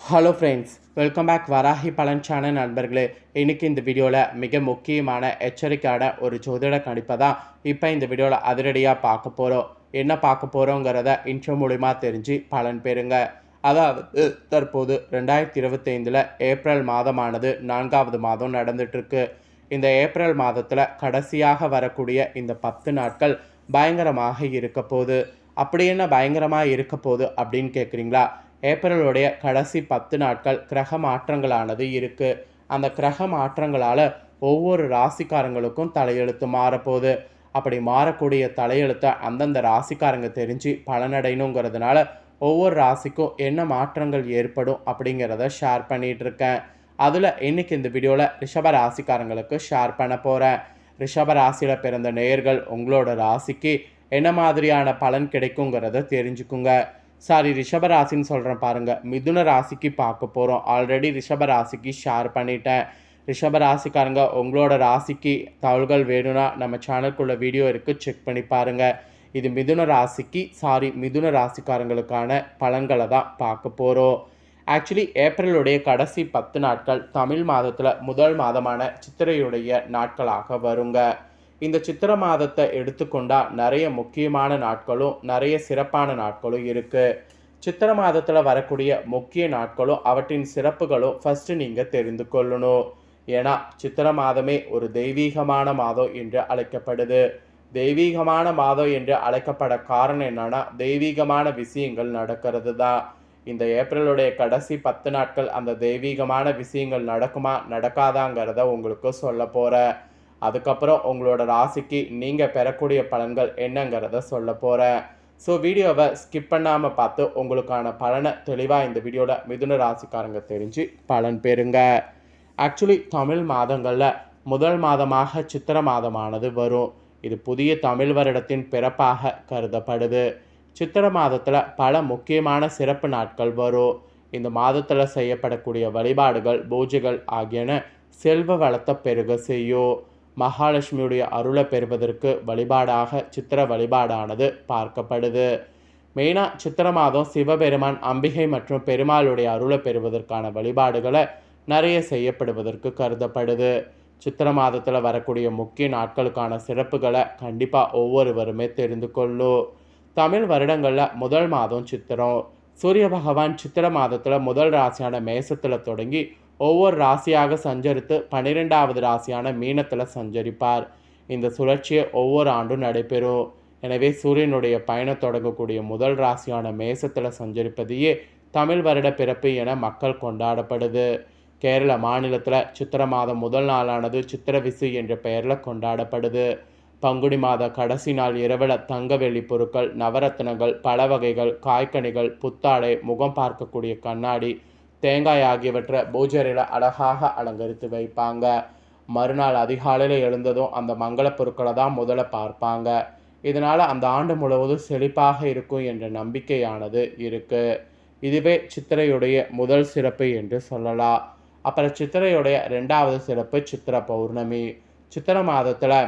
Hello friends welcome back Varahi பலன்சான நண்பர்களே. இன்றைக்கி இந்த வீடியோவில் மிக முக்கியமான எச்சரிக்கையான ஒரு ஜோதிட கணிப்பை தான் இப்போ இந்த வீடியோவில் அதிரடியாக பார்க்க போகிறோம் என்ன பார்க்க போகிறோங்கிறத இன்ட்ரோ மூலிமா தெரிஞ்சு பலன் பெறுங்க. அதாவது தற்போது ரெண்டாயிரத்தி இருபத்தைந்தில் ஏப்ரல் மாதமானது நான்காவது மாதம் நடந்துட்டுருக்கு. இந்த ஏப்ரல் மாதத்தில் கடைசியாக வரக்கூடிய இந்த பத்து நாட்கள் பயங்கரமாக இருக்க போகுது. அப்படி என்ன பயங்கரமாக இருக்க போகுது அப்படின்னு கேட்குறீங்களா ஏப்ரலுடைய கடைசி பத்து நாட்கள் கிரக மாற்றங்களானது இருக்குது அந்த கிரக மாற்றங்களால் ஒவ்வொரு ராசிக்காரங்களுக்கும் தலையெழுத்து மாறப்போகுது. அப்படி மாறக்கூடிய தலையெழுத்தை அந்தந்த ராசிக்காரங்க தெரிஞ்சு பலனடையணுங்கிறதுனால ஒவ்வொரு ராசிக்கும் என்ன மாற்றங்கள் ஏற்படும் அப்படிங்கிறத ஷேர் பண்ணிகிட்ருக்கேன் அதில் இன்னைக்கு இந்த வீடியோவில் ரிஷப ராசிக்காரங்களுக்கு ஷேர் பண்ண போகிறேன் ரிஷப ராசியில் பிறந்த நேயர்கள் உங்களோட ராசிக்கு என்ன மாதிரியான பலன் கிடைக்குங்கிறத தெரிஞ்சுக்குங்க. சாரி ரிஷபராசின்னு சொல்கிறேன் பாருங்கள் மிதுன ராசிக்கு பார்க்க போகிறோம் ஆல்ரெடி ரிஷபராசிக்கு ஷேர் பண்ணிட்டேன். ரிஷபராசிக்காரங்க உங்களோட ராசிக்கு தகவல்கள் வேணும்னா நம்ம சேனலுக்குள்ள வீடியோ இருக்குது செக் பண்ணி பாருங்கள் இது மிதுன ராசிக்கு சாரி மிதுன ராசிக்காரங்களுக்கான பலன்களை தான் பார்க்க போகிறோம் ஆக்சுவலி ஏப்ரலுடைய கடைசி பத்து நாட்கள் தமிழ் மாதத்தில் முதல் மாதமான சித்திரையுடைய நாட்களாக வருங்க. இந்த சித்திர மாதத்தை எடுத்துக்கொண்டா நிறைய முக்கியமான நாட்களும் நிறைய சிறப்பான நாட்களும் இருக்குது சித்திர மாதத்தில் வரக்கூடிய முக்கிய நாட்களும் அவற்றின் சிறப்புகளும் ஃபஸ்ட்டு நீங்கள் தெரிந்து கொள்ளணும். ஏன்னா சித்திர மாதமே ஒரு தெய்வீகமான மாதம் என்று அழைக்கப்படுது. தெய்வீகமான மாதம் என்று அழைக்கப்பட காரணம் என்னன்னா தெய்வீகமான விஷயங்கள் நடக்கிறது தான். இந்த ஏப்ரலுடைய கடைசி பத்து நாட்கள் அந்த தெய்வீகமான விஷயங்கள் நடக்குமா நடக்காதாங்கிறத உங்களுக்கு சொல்ல போகிறேன் அதுக்கப்புறம் உங்களோட ராசிக்கு நீங்கள் பெறக்கூடிய பலன்கள் என்னங்கிறத சொல்ல போகிறேன் ஸோ வீடியோவை ஸ்கிப் பண்ணாமல் பார்த்து உங்களுக்கான பலனை தெளிவாக இந்த வீடியோவில் மிதுன ராசிக்காரங்க தெரிஞ்சு பலன் பெறுங்க. ஆக்சுவலி தமிழ் மாதங்களில் முதல் மாதமாக சித்திர மாதமானது வரும். இது புதிய தமிழ் வருடத்தின் பிறப்பாக கருதப்படுது. சித்திர மாதத்தில் பல முக்கியமான சிறப்பு நாட்கள் வரும். இந்த மாதத்தில் செய்யப்படக்கூடிய வழிபாடுகள் பூஜைகள் ஆகியன செல்வ வளத்தை பெருக செய்யும். மகாலட்சுமியுடைய அருளை பெறுவதற்கு வழிபாடாக சித்திர வழிபாடானது பார்க்கப்படுது. மெயினாக சித்திர மாதம் சிவபெருமான் அம்பிகை மற்றும் பெருமாளுடைய அருளை பெறுவதற்கான வழிபாடுகளை நிறைய செய்யப்படுவதற்கு கருதப்படுது. சித்திர மாதத்தில் வரக்கூடிய முக்கிய நாட்களுக்கான சிறப்புகளை கண்டிப்பாக ஒவ்வொருவருமே தெரிந்து கொள்ளும். தமிழ் வருடங்களில் முதல் மாதம் சித்திரம். சூரிய பகவான் சித்திர மாதத்தில் முதல் ராசியான மேசத்தில் தொடங்கி ஒவ்வொரு ராசியாக சஞ்சரித்து பன்னிரெண்டாவது ராசியான மீனத்தில் சஞ்சரிப்பார். இந்த சுழற்சியை ஒவ்வொரு ஆண்டும் நடைபெறும். எனவே சூரியனுடைய பயணம் தொடங்கக்கூடிய முதல் ராசியான மேசத்தில் சஞ்சரிப்பதையே தமிழ் வருட பிறப்பு என மக்கள் கொண்டாடப்படுது. கேரள மாநிலத்தில் சித்திர மாதம் முதல் நாளானது சித்திர விசு என்ற பெயரில் கொண்டாடப்படுது. பங்குனி மாத கடைசி நாள் இரவில் தங்கவெள்ளி பொருட்கள் நவரத்னங்கள் பல வகைகள் காய்கனிகள் புத்தாடை முகம் பார்க்கக்கூடிய கண்ணாடி தேங்காய் ஆகியவற்றை பூஜரையில் அழகாக அலங்கரித்து வைப்பாங்க. மறுநாள் அதிகாலையில் எழுந்ததும் அந்த மங்கள பொருட்களை தான் முதல்ல பார்ப்பாங்க. இதனால் அந்த ஆண்டு முழுவதும் செழிப்பாக இருக்கும் என்ற நம்பிக்கையானது இருக்குது இதுவே சித்திரையுடைய முதல் சிறப்பு என்று சொல்லலாம். அப்புறம் சித்திரையுடைய ரெண்டாவது சிறப்பு சித்திர பௌர்ணமி. சித்திர மாதத்தில்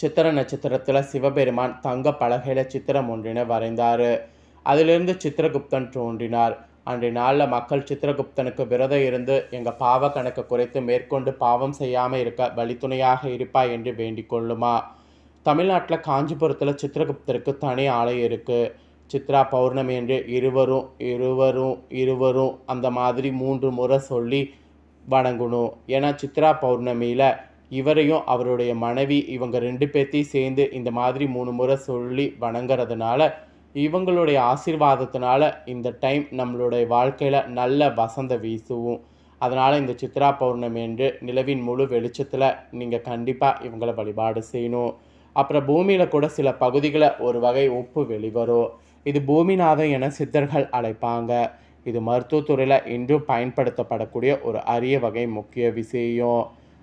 சித்திர நட்சத்திரத்தில் சிவபெருமான் தங்க பலகையில் சித்திரம் ஒன்றினை வரைந்தார். அதிலிருந்து சித்திரகுப்தன் தோன்றினார். அன்றைய நாளில் மக்கள் சித்திரகுப்தனுக்கு விரதம் இருந்து எங்கள் பாவ கணக்கை குறைத்து மேற்கொண்டு பாவம் செய்யாமல் இருக்க வழித்துணையாக இருப்பா என்று வேண்டிக் கொள்ளுமா? தமிழ்நாட்டில் காஞ்சிபுரத்தில் சித்திரகுப்தருக்கு தனி ஆலயம் இருக்குது சித்ரா பௌர்ணமி என்று இருவரும் இருவரும் இருவரும் அந்த மாதிரி மூன்று முறை சொல்லி வணங்கணும். ஏன்னா சித்ரா பௌர்ணமியில் இவரையும் அவருடைய மனைவி இவங்க ரெண்டு பேர்த்தையும் சேர்ந்து இந்த மாதிரி மூணு முறை சொல்லி வணங்குறதுனால இவங்களுடைய ஆசீர்வாதத்தினால இந்த டைம் நம்மளுடைய வாழ்க்கையில் நல்ல வசந்த வீசுவோம். அதனால் இந்த சித்ரா பௌர்ணமி என்று நிலவின் முழு வெளிச்சத்தில் நீங்கள் கண்டிப்பாக இவங்களை வழிபாடு செய்யணும். அப்புறம் பூமியில் கூட சில பகுதிகளை ஒரு வகை உப்பு வெளிவரும். இது பூமிநாதம் என சித்தர்கள் அழைப்பாங்க. இது மருத்துவத்துறையில் இன்றும் பயன்படுத்தப்படக்கூடிய ஒரு அரிய வகை முக்கிய விஷயம்.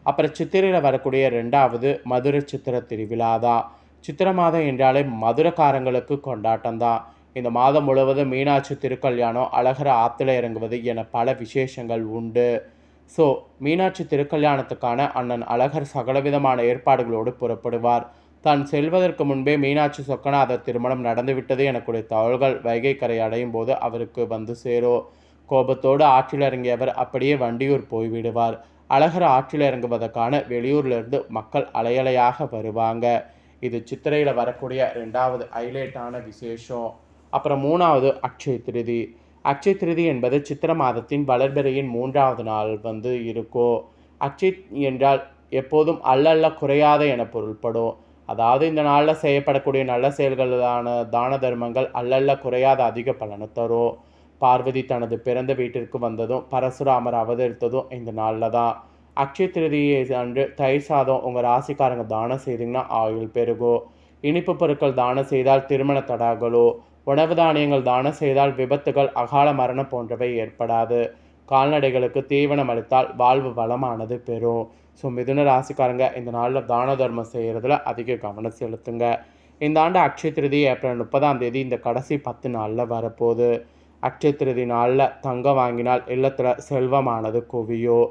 அப்புறம் சித்திரையில் வரக்கூடிய ரெண்டாவது மதுரை சித்திர திருவிழா தான் சித்திர மாதம் என்றாலே மதுரக்காரங்களுக்கு கொண்டாட்டம்தான் இந்த மாதம் முழுவதும் மீனாட்சி திருக்கல்யாணம் அழகர ஆற்றுல இறங்குவது என பல விசேஷங்கள் உண்டு. ஸோ மீனாட்சி திருக்கல்யாணத்துக்கான அண்ணன் அழகர் சகலவிதமான ஏற்பாடுகளோடு புறப்படுவார். தான் செல்வதற்கு முன்பே மீனாட்சி சொக்கநாதர் திருமணம் நடந்துவிட்டது எனக்குடைய தகவல்கள் வைகை கரை அடையும் போது அவருக்கு வந்து சேரோ. கோபத்தோடு ஆற்றில் இறங்கியவர் அப்படியே வண்டியூர் போய்விடுவார் அழகர் ஆற்றில் இறங்குவதற்கான வெளியூர்லேருந்து மக்கள் அலையலையாக வருவாங்க. இது சித்திரையில் வரக்கூடிய ரெண்டாவது ஹைலைட்டான விசேஷம். அப்புறம் மூணாவது அக்ஷய திருதி. அக்ஷய திருதி என்பது சித்திர மாதத்தின் வளர்பிறையின் மூன்றாவது நாள் வந்து இருக்கும் அக்ஷய் என்றால் எப்போதும் அல்லல்ல குறையாத என பொருள்படும். அதாவது இந்த நாளில் செய்யப்படக்கூடிய நல்ல செயல்களான தான தர்மங்கள் அல்லல்ல குறையாத அதிக பலனை தரும். பார்வதி தனது பிறந்த வீட்டிற்கு வந்ததும் பரசுராமர் அவதரித்ததும் இந்த நாளில் தான். அக்ஷய திருதியை அன்று தயிர் சாதம் உங்கள் ராசிக்காரங்க தானம் செய்தீங்கன்னா ஆயுள் பெருகும் இனிப்பு பொருட்கள் தானம் செய்தால் திருமண தடாகலோ. உணவு தானியங்கள் தானம் செய்தால் விபத்துகள் அகால மரணம் போன்றவை ஏற்படாது. கால்நடைகளுக்கு தீவனம் அளித்தால் வாழ்வு வளமானது பெறும். ஸோ மிதுன ராசிக்காரங்க இந்த நாளில் தான தர்மம் செய்கிறதுல அதிக கவனம் செலுத்துங்க. இந்த ஆண்டு அக்ஷய திருதி ஏப்ரல் முப்பதாம் தேதி இந்த கடைசி பத்து நாளில் வரப்போகுது. அக்ஷய திருதி நாளில் தங்கம் வாங்கினால் இல்லத்தில் செல்வமானது குவியோ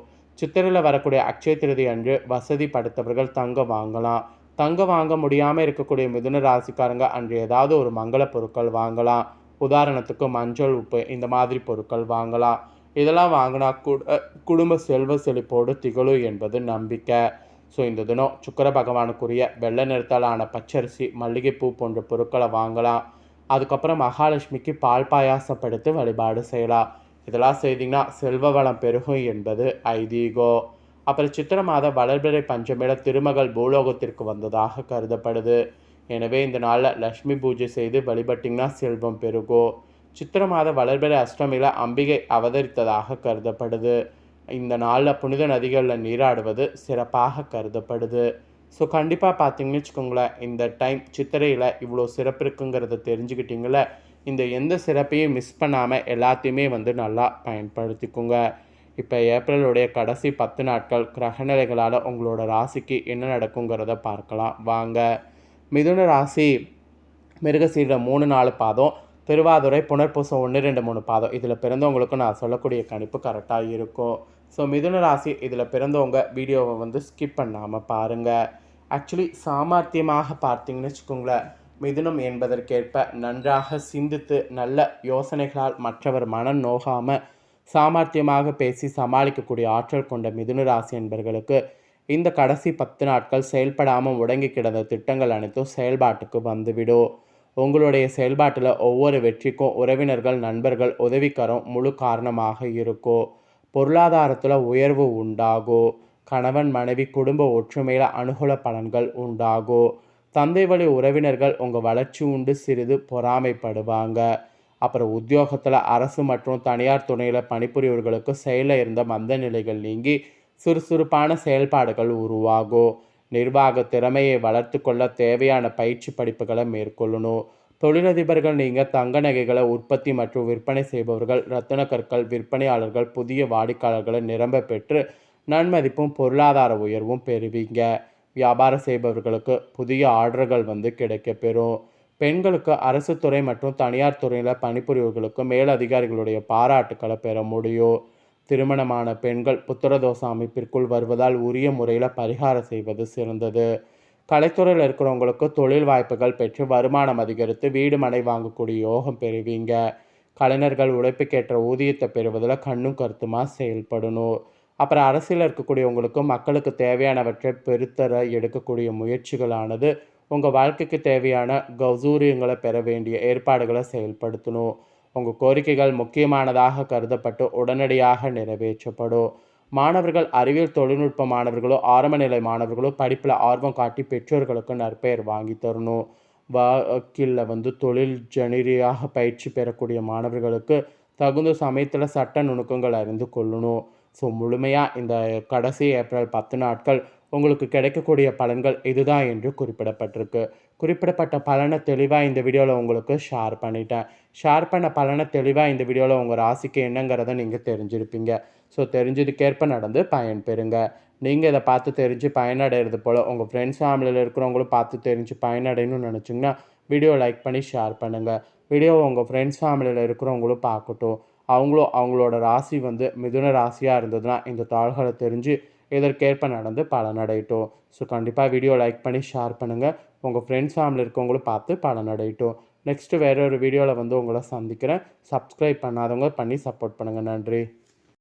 சித்திரையில் வரக்கூடிய அக்ஷய திருதி அன்று வசதி படுத்தவர்கள் தங்கம் வாங்கலாம். தங்கம் வாங்க முடியாமல் இருக்கக்கூடிய மிதுன ராசிக்காரங்க அன்று ஏதாவது ஒரு மங்கள பொருட்கள் வாங்கலாம். உதாரணத்துக்கு மஞ்சள் உப்பு இந்த மாதிரி பொருட்கள் வாங்கலாம். இதெல்லாம் வாங்கினா கூட குடும்ப செல்வ செழிப்போடு திகழும் என்பது நம்பிக்கை. ஸோ இந்த தினம் சுக்கர பகவானுக்குரிய வெள்ளை நிறத்தாலான பச்சரிசி மல்லிகைப்பூ போன்ற பொருட்களை வாங்கலாம். அதுக்கப்புறம் மகாலட்சுமிக்கு பால் பாயாசப்படுத்தி வழிபாடு செய்யலாம். இதெல்லாம் செய்தீங்கன்னா செல்வ வளம் பெருகும் என்பது ஐதீகோ. அப்புறம் சித்திர மாத வளர்பிறை பஞ்சமிட திருமகள் பூலோகத்திற்கு வந்ததாக கருதப்படுது. எனவே இந்த நாளில் லக்ஷ்மி பூஜை செய்து வழிபட்டிங்கன்னா செல்வம் பெருகும் சித்திர மாத வளர்பிறை அஷ்டமியில் அம்பிகை அவதரித்ததாக கருதப்படுது. இந்த நாளில் புனித நதிகளில் நீராடுவது சிறப்பாக கருதப்படுது. ஸோ கண்டிப்பாக பார்த்தீங்கன்னு வச்சுக்கோங்களேன் இந்த டைம் சித்திரையில் இவ்வளோ சிறப்பு இருக்குங்கிறத தெரிஞ்சுக்கிட்டிங்களே இந்த எந்த சிறப்பையும் மிஸ் பண்ணாமல் எல்லாத்தையுமே வந்து நல்லா பயன்படுத்திக்கோங்க. இப்போ ஏப்ரலுடைய கடைசி பத்து நாட்கள் கிரகநிலைகளால் உங்களோட ராசிக்கு என்ன நடக்குங்கிறத பார்க்கலாம். வாங்க. மிதுன ராசி மிருகசீர மூணு நாலு பாதம். திருவாதுரை புனர்பூசம் ஒன்று ரெண்டு மூணு பாதம். இதில் பிறந்தவங்களுக்கு நான் சொல்லக்கூடிய கணிப்பு கரெக்டாக இருக்கும். ஸோ மிதுன ராசி இதில் பிறந்தவங்க வீடியோவை வந்து ஸ்கிப் பண்ணாமல் பாருங்கள் ஆக்சுவலி சாமர்த்தியமாக பார்த்தீங்கன்னு வச்சுக்கோங்களேன். மிதுனம் என்பதற்கேற்ப நன்றாக சிந்தித்து நல்ல யோசனைகளால் மற்றவர் மனம் நோகாமல் சாமர்த்தியமாக பேசி சமாளிக்கக்கூடிய ஆற்றல் கொண்ட மிதுன ராசி என்பர்களுக்கு இந்த கடைசி பத்து நாட்கள் செயல்படாமல் முடங்கி கிடந்த திட்டங்கள் அனைத்தும் செயல்பாட்டுக்கு வந்துவிடும். உங்களுடைய செயல்பாட்டில் ஒவ்வொரு வெற்றிக்கும் உறவினர்கள் நண்பர்கள் உதவிக்கரம் முழு காரணமாக இருக்கும். பொருளாதாரத்தில் உயர்வு உண்டாகும். கணவன் மனைவி குடும்ப ஒற்றுமையில் அனுகூல பலன்கள் உண்டாகும். தந்தை வழி உறவினர்கள் உங்கள் வளர்ச்சி உண்டு சிறிது பொறாமைப்படுவாங்க. அப்புறம் உத்தியோகத்தில் அரசு மற்றும் தனியார் துணையில் பணிபுரியவர்களுக்கு செயலில் இருந்த மந்த நிலைகள் நீங்கி சுறுசுறுப்பான செயல்பாடுகள் உருவாகும். நிர்வாக திறமையை வளர்த்து கொள்ள தேவையான பயிற்சி படிப்புகளை மேற்கொள்ளணும். தொழிலதிபர்கள் நீங்கள் தங்க நகைகளை உற்பத்தி மற்றும் விற்பனை செய்பவர்கள் ரத்தின கற்கள் விற்பனையாளர்கள் புதிய வாடிக்கையாளர்களை நிரம்ப பெற்று நன்மதிப்பும் பொருளாதார உயர்வும் பெறுவீங்க. வியாபாரம் செய்பவர்களுக்கு புதிய ஆர்டர்கள் வந்து கிடைக்கப்பெறும் பெண்களுக்கு அரசு துறை மற்றும் தனியார் துறையில் பணிபுரிவர்களுக்கு மேலதிகாரிகளுடைய பாராட்டுக்களை பெற முடியும். திருமணமான பெண்கள் புத்திரதோஷ அமைப்பிற்குள் வருவதால் உரிய முறையில் பரிகாரம் செய்வது சிறந்தது. கலைத்துறையில் இருக்கிறவங்களுக்கு தொழில் வாய்ப்புகள் பெற்று வருமானம் அதிகரித்து வீடு மனை வாங்கக்கூடிய யோகம் பெறுவீங்க. கலைஞர்கள் உழைப்புக்கேற்ற ஊதியத்தை பெறுவதில் கண்ணும் கருத்துமாக செயல்படணும். அப்புறம் அரசியலில் இருக்கக்கூடியவங்களுக்கு மக்களுக்கு தேவையானவற்றை பெருத்தர எடுக்கக்கூடிய முயற்சிகளானது உங்கள் வாழ்க்கைக்கு தேவையான கௌசூரியங்களை பெற வேண்டிய ஏற்பாடுகளை செயல்படுத்தணும். உங்கள் கோரிக்கைகள் முக்கியமானதாக கருதப்பட்டு உடனடியாக நிறைவேற்றப்படும். மாணவர்கள் அறிவியல் தொழில்நுட்ப மாணவர்களோ ஆரம்ப நிலை மாணவர்களோ படிப்பில் ஆர்வம் காட்டி பெற்றோர்களுக்கு நற்பெயர் வாங்கி தரணும். வக்கீலில் வந்து தொழில் ஜனிரியாக பயிற்சி பெறக்கூடிய மாணவர்களுக்கு தகுந்த சமயத்தில் சட்ட நுணுக்கங்கள் அறிந்து கொள்ளணும். ஸோ முழுமையாக இந்த கடைசி ஏப்ரல் பத்து நாட்கள் உங்களுக்கு கிடைக்கக்கூடிய பலன்கள் இதுதான் என்று குறிப்பிடப்பட்டிருக்கு. குறிப்பிடப்பட்ட பலனை தெளிவாக இந்த வீடியோவில் உங்களுக்கு ஷேர் பண்ணிட்டேன். ஷேர் பண்ண பலனை தெளிவாக இந்த வீடியோவில் உங்கள் ராசிக்கு என்னங்கிறத நீங்கள் தெரிஞ்சிருப்பீங்க. ஸோ தெரிஞ்சதுக்கேற்ப நடந்து பயன் பெறுங்க. நீங்கள் இதை பார்த்து தெரிஞ்சு பயனடைகிறது போல் உங்கள் ஃப்ரெண்ட்ஸ் ஃபேமிலியில் இருக்கிறவங்களும் பார்த்து தெரிஞ்சு பயனடையணும்னு நினச்சிங்கன்னா வீடியோ லைக் பண்ணி ஷேர் பண்ணுங்கள் வீடியோவை உங்கள் ஃப்ரெண்ட்ஸ் ஃபேமிலியில் இருக்கிறவங்களும் பார்க்கட்டும். அவங்களும் அவங்களோட ராசி வந்து மிதுன ராசியாக இருந்ததுன்னா இந்த தாள்களை தெரிஞ்சு இதற்கேற்ப நடந்து பலனடையட்டும் ஸோ கண்டிப்பாக வீடியோ லைக் பண்ணி ஷேர் பண்ணுங்கள் உங்கள் ஃப்ரெண்ட்ஸ் ஃபேமிலி இருக்கவங்களும் பார்த்து பலனடையட்டும் நெக்ஸ்ட்டு வேற ஒரு வீடியோவில் வந்து உங்களை சந்திக்கிறேன். சப்ஸ்கிரைப் பண்ணாதவங்க பண்ணி சப்போர்ட் பண்ணுங்கள் நன்றி.